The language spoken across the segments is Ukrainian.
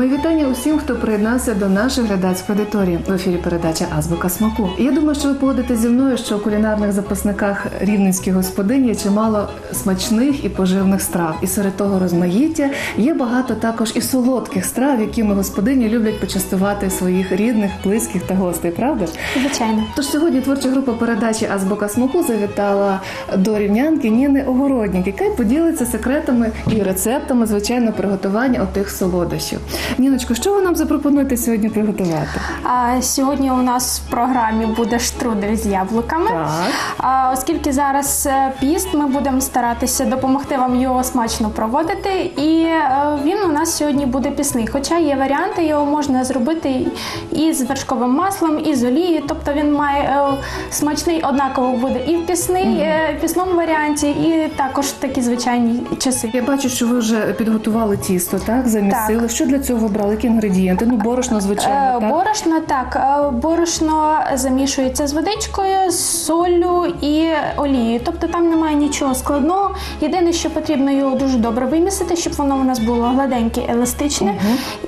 Мої вітання усім, хто приєднався до нашої глядацької аудиторії. В ефірі передача Азбука смаку. Я думаю, що ви погодите зі мною, що у кулінарних записниках рівненських господинь є чимало смачних і поживних страв. І серед того розмаїття є багато також і солодких страв, якими господині люблять почастувати своїх рідних, близьких та гостей. Правда? ж? Звичайно. Тож сьогодні творча група передачі Азбука смаку завітала до рівнянки Ніни Огороднік, яка й поділиться секретами і рецептами, звичайно, приготування отих солодощів. Ніночко, що ви нам запропонуєте сьогодні приготувати? А сьогодні у нас в програмі буде штрудель з яблуками. Так. А, оскільки зараз е, піст, ми будемо старатися допомогти вам його смачно проводити. І е, він у нас сьогодні буде пісний. Хоча є варіанти, його можна зробити і з вершковим маслом, і з олією. Тобто він має е, смачний однаково буде і в пісний, е, пісному варіанті, і також такі звичайні часи. Я бачу, що ви вже підготували тісто, так? Замісили. Що для цього вибрали? Які інгредієнти? Ну, борошно, звичайно. Е, так? Борошно так, е, борошно замішується з водичкою, з соллю і олією. Тобто там немає нічого складного. Єдине, що потрібно його дуже добре вимісити, щоб воно у нас було гладеньке, еластичне,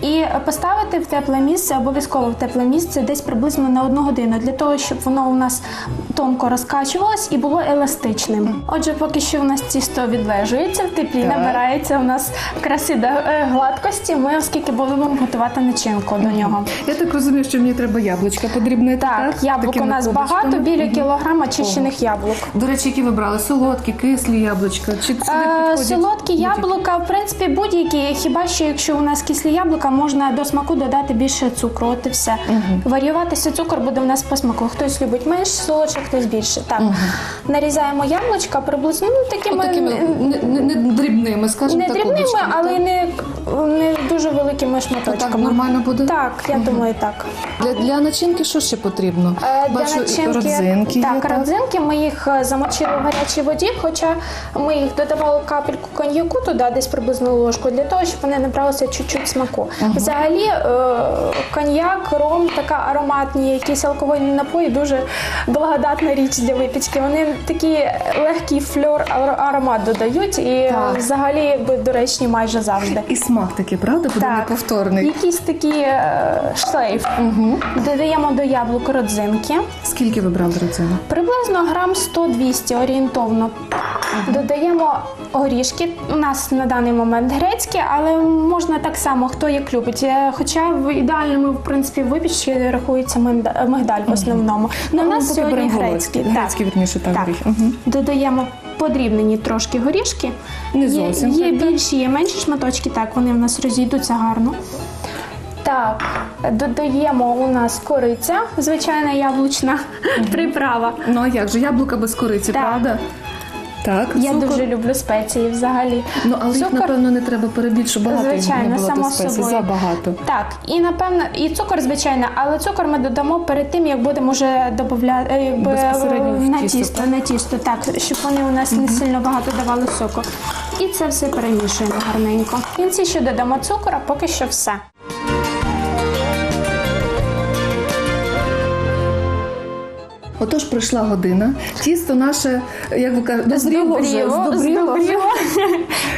і поставити в тепле місце, обов'язково в тепле місце, десь приблизно на одну годину, для того, щоб воно у нас тонко розкачувалось і було еластичним. Отже, поки що у нас тісто відлежується в теплі, Так. набирається у нас краси до е, гладкості. Ми, оскільки будемо готувати начинку до нього. Я так розумію, що мені треба яблучка подрібнити. Так, Так, яблук у нас кубочками. багато, біля кілограма чищених яблук. До речі, які вибрали? Солодкі, кислі яблучка? Чи сюди Е, підходять солодкі яблука, в принципі, будь-які. Хіба що якщо у нас кислі яблука, можна до смаку додати більше цукру. От і все. Варіюватися цукор буде у нас по смаку. Хтось любить менш солодше, хтось більше. Так. Нарізаємо яблучка приблизно ну, такими, Такими не, не, не дрібними, скажімо не так, дрібними, кубочками, але так? не, не дуже великими То шматочками. так нормально буде? Так, я думаю, так. Для, для начинки що ще потрібно? Е, Для Бачу, начинки родзинки є, так, родзинки. Ми їх е, замочили в гарячій воді, хоча ми їх додавали капельку коньяку туди, десь приблизно ложку, для того, щоб вони набралися чуть-чуть смаку. Взагалі, е, коньяк, ром, така ароматні, якісь алкогольні напої, дуже благодатна річ для випічки. Вони такий легкий фльор, аромат додають і Так. взагалі доречні майже завжди. І смак такий, правда? Буде неповторний. Якийсь такий е, шлейф. Додаємо до яблук родзинки. Скільки ви брали родзинок? Приблизно грам 100-200 орієнтовно. Додаємо горішки. У нас на даний момент грецькі, але можна так само, хто як любить. Е, Хоча в ідеальному в принципі випічці рахується мигда- мигдаль в основному. Ну, у нас сьогодні беремо грецькі. волоські. Грецькі, вірніше, так, Так. Мгм. Додаємо подрібнені трошки горішки. Не Є, зовсім, є так, так. більші, є менші шматочки, так вони в нас розійдуться гарно. Так, додаємо у нас кориця, звичайна яблучна приправа. Ну а як же? Яблука без кориці, Так. правда? Так, Я цукор. дуже люблю спеції взагалі. Ну, але їх, напевно, не треба перебільшувати, їх не було само собою. Забагато. Так, і напевно, і цукор, звичайно, але цукор ми додамо перед тим, як будемо вже додавати в на тісто, тісто, на тісто, так, щоб вони у нас не сильно багато давали соку. І це все перемішуємо гарненько. В кінці ще додамо цукор, а поки що все. Отож, пройшла година. Тісто наше, як ви кажете, дозріло вже, Здобріло, здобріло вже. здобріло.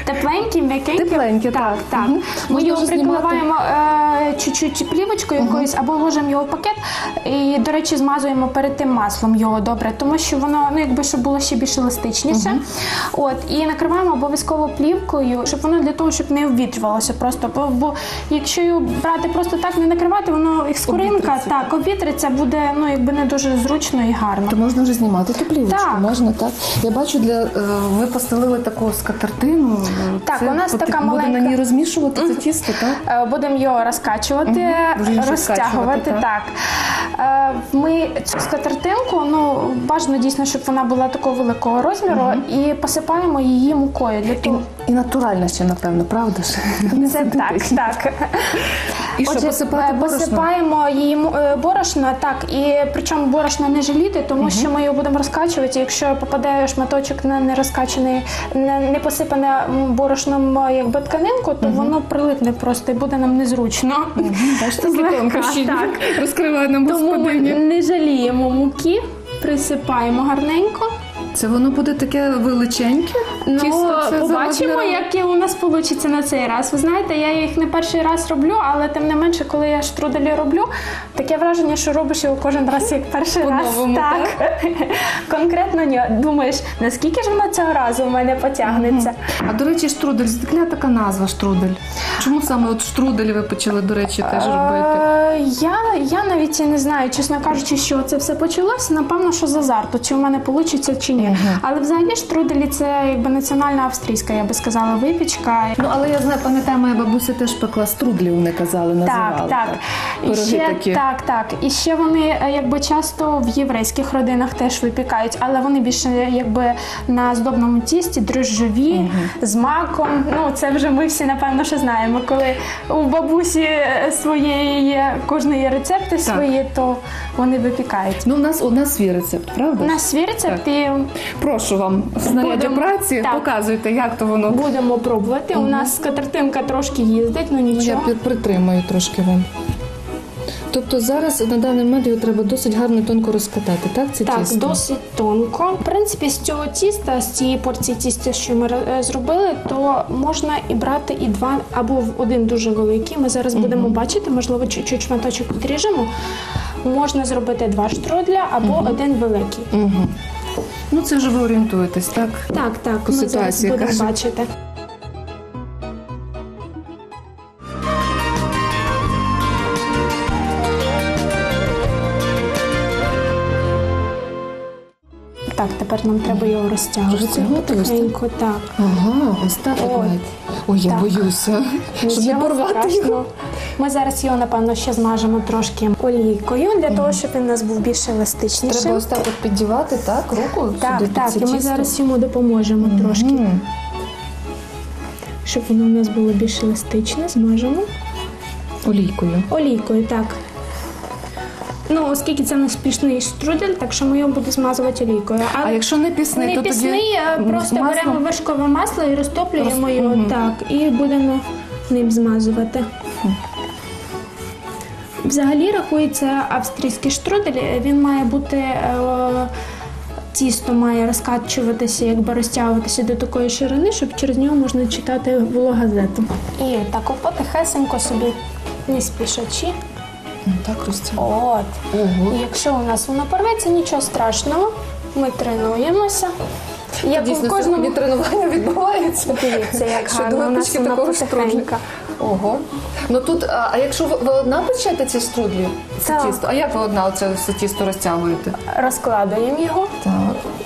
Тепленьке, м'якеньке. Тепленьке, так. так. Мгм. Ми Можна його вже знімати? прикриваємо е, чуть-чуть плівочкою якоюсь або ложимо його в пакет. І, до речі, змазуємо перед тим маслом його добре, тому що воно, ну якби щоб було ще більш еластичніше. От, і накриваємо обов'язково плівкою, щоб воно для того, щоб не обвітрювалося просто. Бо, бо якщо його брати просто так, не накривати, воно як скоринка, Обвітриться, так, обвітриться, буде ну якби не дуже зручно і гарно. То можна вже знімати ту плівочку, Так. можна так. Я бачу, для е, ви постелили таку скатертину. е, Так, це у нас така буде маленька- на ній розмішувати це тісто, так? Е, Будемо його розкачувати. Вірніше, розтягувати. Так. Е, Ми цю скатертинку, ну бажано дійсно, щоб вона була такого великого розміру, і посипаємо її мукою для того. І натуральна ще, напевно, правда ж? Це так, так. І що, посипати е, борошном? посипаємо її е, борошно, так, і причому борошно не жаліти, тому що ми його будемо розкачувати. Якщо попадає шматочок на не розкачаний, не, не посипане м, борошном е, якби тканинку, то воно прилипне просто і буде нам незручно. Бачите, Злегка, так. розкриває нам Тому ми господиня. не жаліємо муки, присипаємо гарненько. Це воно буде таке величеньке? Ну, Тісто побачимо, яке у нас вийде на цей раз. Ви знаєте, я їх не перший раз роблю, але тим не менше, коли я штруделі роблю, таке враження, що робиш його кожен раз як перший раз. По-новому, Конкретно ні. думаєш, наскільки ж воно цього разу в мене потягнеться. А до речі, штрудель, звідки така назва штрудель? Чому саме от штрудель ви почали, до речі, теж робити? Е, Я, я навіть не знаю, чесно кажучи, що це все почалося. Напевно, що з азарту, чи в мене вийде, чи ні. Але взагалі штруделі це якби національна австрійська, я би сказала, випічка. Ну, але я знаю, пам'ятаю, моя бабуся теж пекла струдлі, вони казали, називали. Так, так. І ще, такі. так, так. І ще вони е, якби часто в єврейських родинах теж випікають, але вони більше якби на здобному тісті, дрожжові, з маком. Ну, це вже ми всі напевно що знаємо. Коли у бабусі е, своєї є кожної рецепти свої, то вони випікають. Ну, у нас у нас свій рецепт, правда? У нас свій рецепт і Прошу вам, в знаряді праці, так. показуйте, як то воно. будемо пробувати. У нас скатертинка трошки їздить, ну Ну, я нічого. під- притримаю трошки вам. Тобто зараз на даний момент його треба досить гарно і тонко розкатати, так? Це Так, тісто? досить тонко. В принципі, з цього тіста, з цієї порції тіста, що ми е, зробили, то можна і брати і два або в один дуже великий. Ми зараз будемо бачити, можливо, чуть-чуть шматочок підріжемо. Можна зробити два штродля або один великий. Угу. Ну, це вже ви орієнтуєтесь, так? Так, так, По ми зараз ситуації, будемо бачити. Так, тепер нам треба його розтягувати. Вже це готово? так. Ага, ось так. От. Ой, я Так. боюся, щоб не Нічого порвати страшного. його. Ми зараз його, напевно, ще змажемо трошки олійкою для того, щоб він у нас був більш еластичнішим. Треба ось так от піддівати, так, руку Так, сюди під так, це і ми тісто? зараз йому допоможемо трошки, Мгм. щоб воно у нас було більш еластичне. Змажемо Олійкою. олійкою, так. Ну, оскільки це у нас пішний штрудель, так що ми його будемо змазувати олійкою. А якщо не пісний, не то пісний, тоді а просто маслом? беремо вершкове масло і розтоплюємо Роз- його Мгм. так, і будемо ним змазувати. Взагалі рахується австрійський штрудель, він має бути. е, Тісто має розкачуватися, якби розтягуватися до такої ширини, щоб через нього можна читати вологазету. І так потихесенько собі не спішачи. Ну, Так. От. І якщо у нас воно порветься, нічого страшного, ми тренуємося. Як Дійсно, у кожному тренування відбувається. Дивіться, як Що гарно у нас такого штрудлика. Ого. Ну тут, а, а якщо ви, ви одна печете ці штрудлі? Це Так. тісто? А як ви одна оце все тісто розтягуєте? розкладуємо його Так.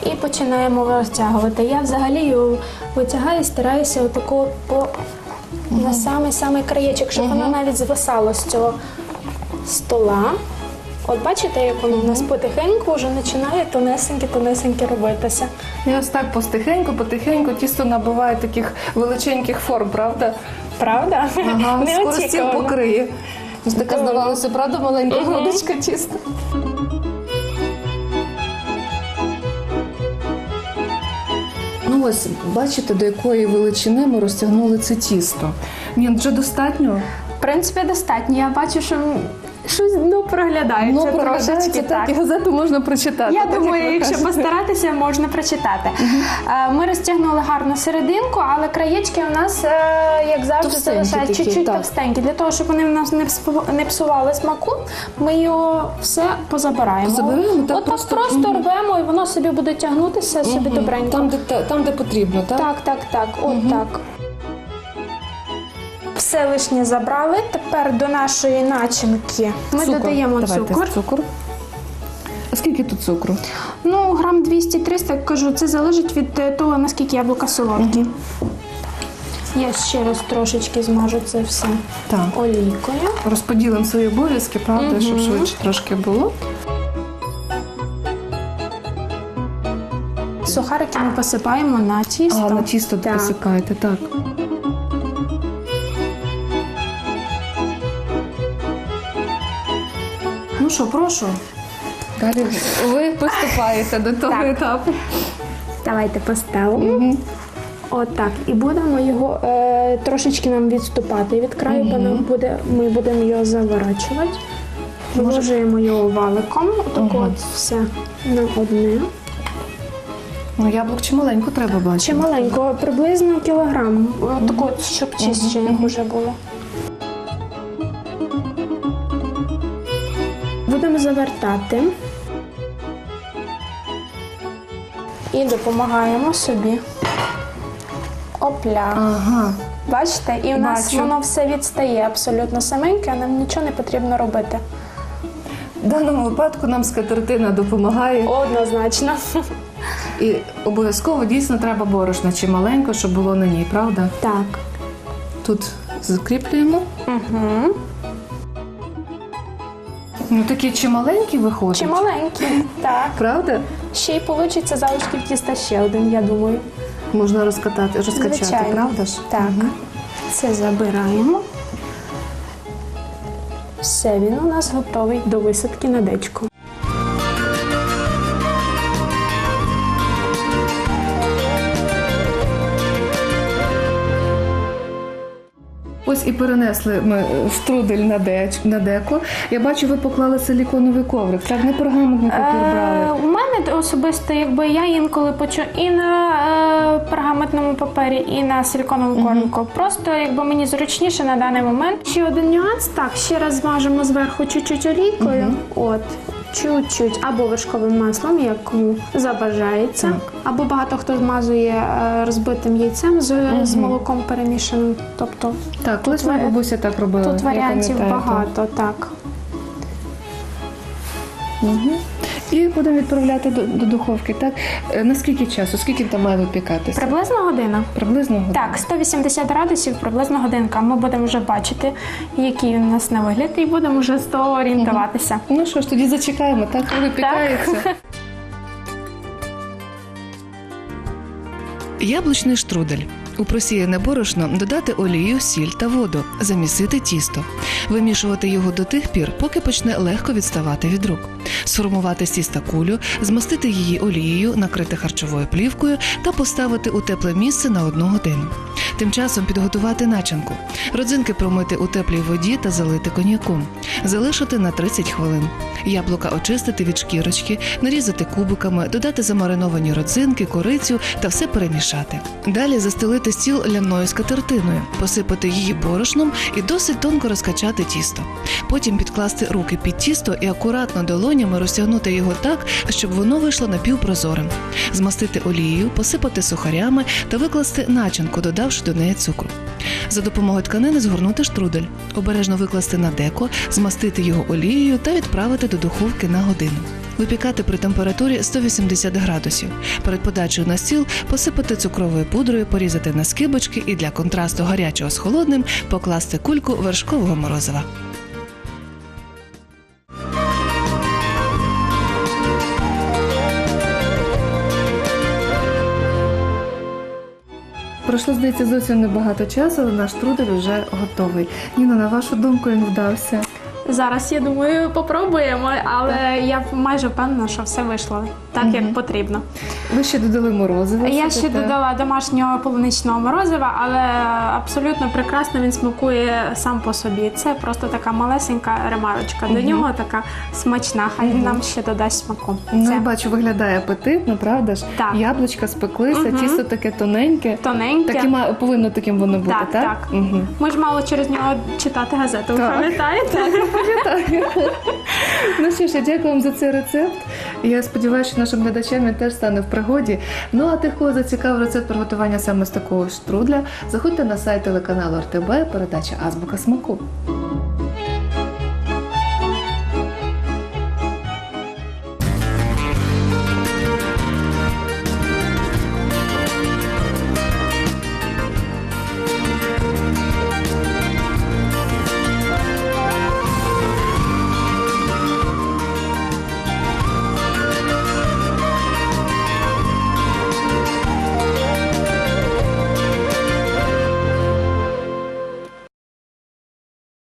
і починаємо розтягувати. Я взагалі його витягаю і стараюся отако по на самий самий краєчок, щоб воно навіть звисало з цього стола. От бачите, як воно у нас потихеньку вже починає тонесеньке-тонесеньке робитися. І ось так постихеньку, потихеньку тісто набуває таких величеньких форм, правда? Правда? Ага, скоро стіл покриє. Ось така здавалося, правда, маленька грудочка тіста. Ну ось, бачите, до якої величини ми розтягнули це тісто. Ні, вже достатньо. В принципі, достатньо. Я бачу, що щось ну, проглядається Ну, проглядається, трошечки. так, і газету можна прочитати. Я так, думаю, якщо кажете. постаратися, можна прочитати. Е, Ми розтягнули гарно серединку, але краєчки у нас, е, як завжди, залишають чуть-чуть товстенькі. Для того, щоб вони в нас не псу- псували смаку, ми його все позабираємо. Позабираємо, так, От просто- так просто мгм. рвемо, і воно собі буде тягнутися собі добренько. Там, де, та- там, де потрібно, так? Так, так, так, от так. Все лишнє забрали. Тепер до нашої начинки ми Цукор. додаємо Давайте цукор. цукор. А скільки тут цукру? Ну, грам 200-300, як кажу, це залежить від е, того, наскільки яблука солодкі. Я ще раз трошечки змажу це все Так. олійкою. Розподілимо свої обов'язки, правда, щоб швидше трошки було. Сухарики ми посипаємо на тісто. А, на тісто Так. посипаєте, так. Ну що, прошу. Далі ви приступаєте до того Так. етапу. Давайте поставимо. Отак. І будемо його е, трошечки нам відступати від краю, бо нам буде, ми будемо його заворачувати. Виложуємо його валиком. Отако от все на одне. Ну, яблук чималенько треба бачити. Чи маленького, приблизно кілограм. Таку, щоб чище як вже було. Будемо завертати. І допомагаємо собі. Опля. Ага. Бачите? І в нас Бачу. воно все відстає абсолютно саменьке, а нам нічого не потрібно робити. В даному випадку нам скатертина допомагає. Однозначно. І обов'язково дійсно треба борошна чималенько, щоб було на ній, правда? Так. Тут закріплюємо. Угу. Ну такі чималенькі виходять. Чи маленькі? Так. Правда? Ще й вийде залишків тіста ще один, я думаю. Можна розкатати, розкачати, Звичайно. правда ж? Так. Угу. Це забираємо. Все, він у нас готовий до висадки на дечку. Ось і перенесли ми е, струдель на, деч, на деко. Я бачу, ви поклали силіконовий коврик. Так, не пергаментний папір Е, брали. у мене особисто, якби я інколи почу і на е, пергаментному папері, і на силіконовому кормику. Просто якби мені зручніше на даний момент. Ще один нюанс. Так, ще раз змажемо зверху чуть-чуть олійкою. От. Чуть-чуть або вершковим маслом, як кому забажається, або багато хто змазує е, розбитим яйцем з, з молоком перемішаним. Тобто Так, колись моя бабуся так робила. тут я варіантів пам'ятаю, багато, так. Мгм. І будемо відправляти до, до духовки. Так, Е, на скільки часу? Скільки там має випікатися? Приблизно година. Приблизно годину. Так, 180 градусів, приблизно годинка. Ми будемо вже бачити, який у нас на вигляд, і будемо вже з того орієнтуватися. Ну що ж, тоді зачекаємо, так випікається. Яблучний штрудель. У просіяне борошно додати олію, сіль та воду, замісити тісто, вимішувати його до тих пір, поки почне легко відставати від рук, сформувати з тіста кулю, змастити її олією, накрити харчовою плівкою та поставити у тепле місце на одну годину. Тим часом підготувати начинку, родзинки промити у теплій воді та залити коньяком, залишити на 30 хвилин. Яблука очистити від шкірочки, нарізати кубиками, додати замариновані родзинки, корицю та все перемішати. Далі застелити стіл ляною скатертиною, посипати її борошном і досить тонко розкачати тісто. Потім підкласти руки під тісто і акуратно долонями розтягнути його так, щоб воно вийшло напівпрозорим. Змастити олією, посипати сухарями та викласти начинку, додавши до неї цукру. За допомогою тканини згорнути штрудель, обережно викласти на деко, змастити його олією та відправити до духовки на годину. Випікати при температурі 180 градусів. Перед подачею на стіл посипати цукровою пудрою, порізати на скибочки і для контрасту гарячого з холодним покласти кульку вершкового морозива. Пройшло, здається, зовсім небагато часу, але наш трудель вже готовий. Ніна, на вашу думку, він вдався. Зараз я думаю, попробуємо, але я майже впевнена, що все вийшло так, як потрібно. Ви ще додали морозиво. Я ще додала домашнього полуничного морозива, але абсолютно прекрасно він смакує сам по собі. Це просто така малесенька ремарочка. До нього така смачна. Хай він нам ще додасть смаку. Ну, Це я бачу, виглядає апетитно, правда ж? Так. Яблучка спеклися, Мгм. тісто таке тоненьке. тоненьке. Так повинно таким воно бути, Так, так? так. Угу. Ми ж мало через нього читати газету. Ви Так. пам'ятаєте? Пам'ятаю. ну що ж, я дякую вам за цей рецепт. Я сподіваюся, що нашим глядачам він теж стане в пригоді. Ну а тих, кого зацікавив рецепт приготування саме з такого штрудля, заходьте на сайт телеканалу РТБ, передача Азбука смаку.